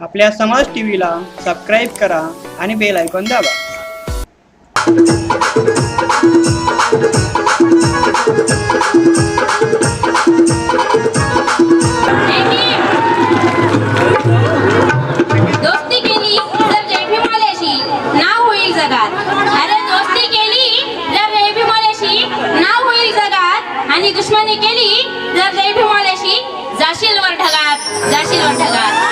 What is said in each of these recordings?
आपल्या समाज T व्हीला subscribe करा आणि बेल आयकॉन दाबा. दोस्ती केली तर नाव दोस्ती केली आणि दुश्मनी केली तर जय भीमाल्याशी जाशील वर ढगात जाशील वर ढगात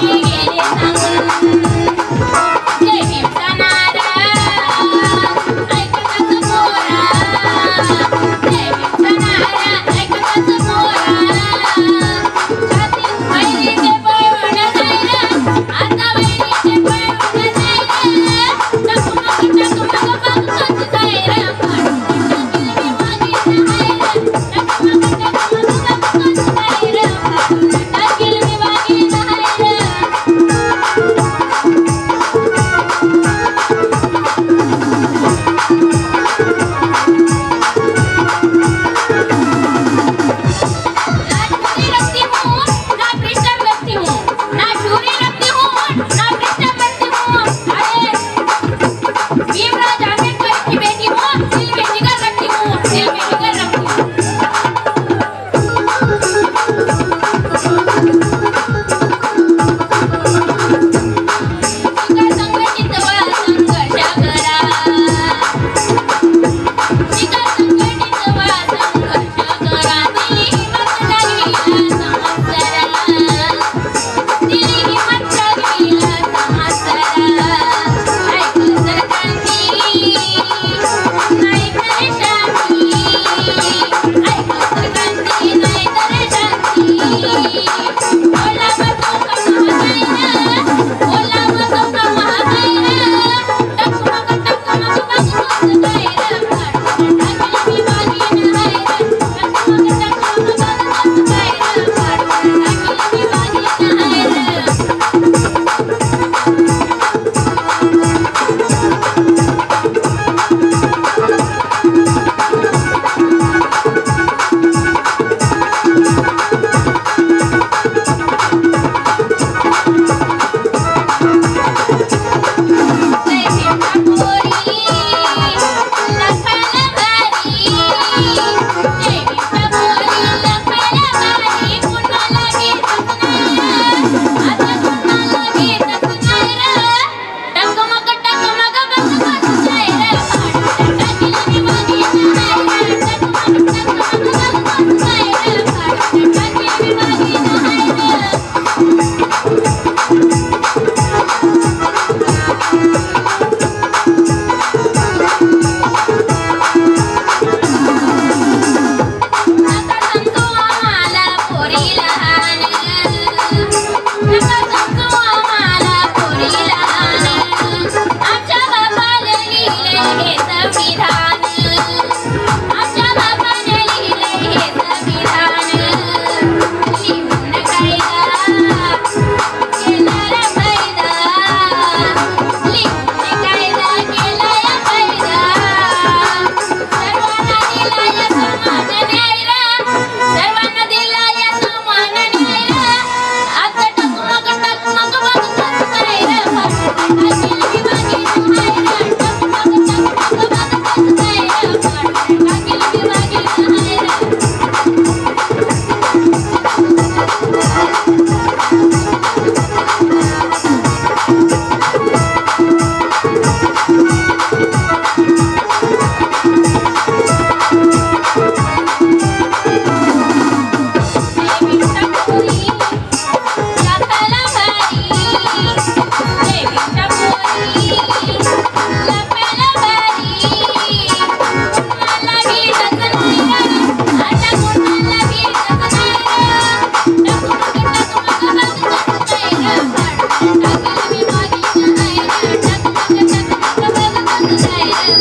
Thank you.